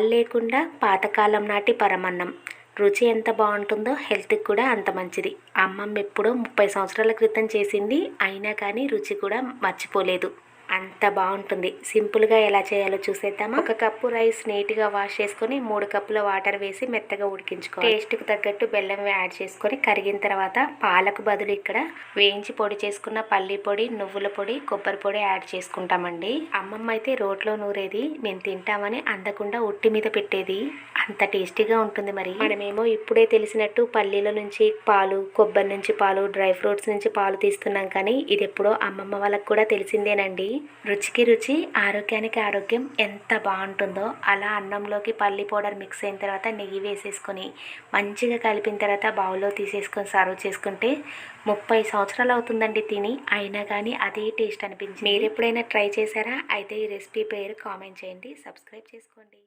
పాలు లేకుండా పాతకాలం నాటి పరమన్నం. రుచి ఎంత బాగుంటుందో హెల్త్కి కూడా అంత మంచిది. అమ్మమ్మ ఎప్పుడో ముప్పై సంవత్సరాల క్రితం చేసింది అయినా కానీ రుచి కూడా మర్చిపోలేదు. అంత బాగుంటుంది. సింపుల్గా ఎలా చేయాలో చూసేద్దామా? ఒక కప్పు రైస్ నీట్గా వాష్ చేసుకొని మూడు కప్పుల వాటర్ వేసి మెత్తగా ఉడికించుకోవాలి. టేస్ట్కి తగ్గట్టు బెల్లం యాడ్ చేసుకొని కరిగిన తర్వాత పాలకు బదులు ఇక్కడ వేయించి పొడి చేసుకున్న పల్లి పొడి నువ్వుల పొడి కొబ్బరి పొడి యాడ్ చేసుకుంటామండి. అమ్మమ్మ అయితే రోట్లో నూరేది మేము తింటామని అందకుండా ఉట్టి మీద పెట్టేది. అంత టేస్టీగా ఉంటుంది మరి. మనమేమో ఇప్పుడే తెలిసినట్టు పల్లీల నుంచి పాలు కొబ్బరి నుంచి పాలు డ్రై ఫ్రూట్స్ నుంచి పాలు తీస్తున్నాం కానీ ఇది ఎప్పుడో అమ్మమ్మ వాళ్ళకి కూడా తెలిసిందేనండి. రుచికి రుచి ఆరోగ్యానికి ఆరోగ్యం ఎంత బాగుంటుందో అలా అన్నంలోకి పల్లి పౌడర్ మిక్స్ అయిన తర్వాత నెయ్యి వేసేసుకొని మంచిగా కలిపిన తర్వాత బౌల్లో తీసేసుకొని సర్వ్ చేసుకుంటే ముప్పై సంవత్సరాలు అవుతుందండి తిని. అయినా కానీ అదే టేస్ట్ అనిపించింది. మీరు ఎప్పుడైనా ట్రై చేశారా? అయితే ఈ రెసిపీ పేరు కామెంట్ చేయండి. సబ్స్క్రైబ్ చేసుకోండి.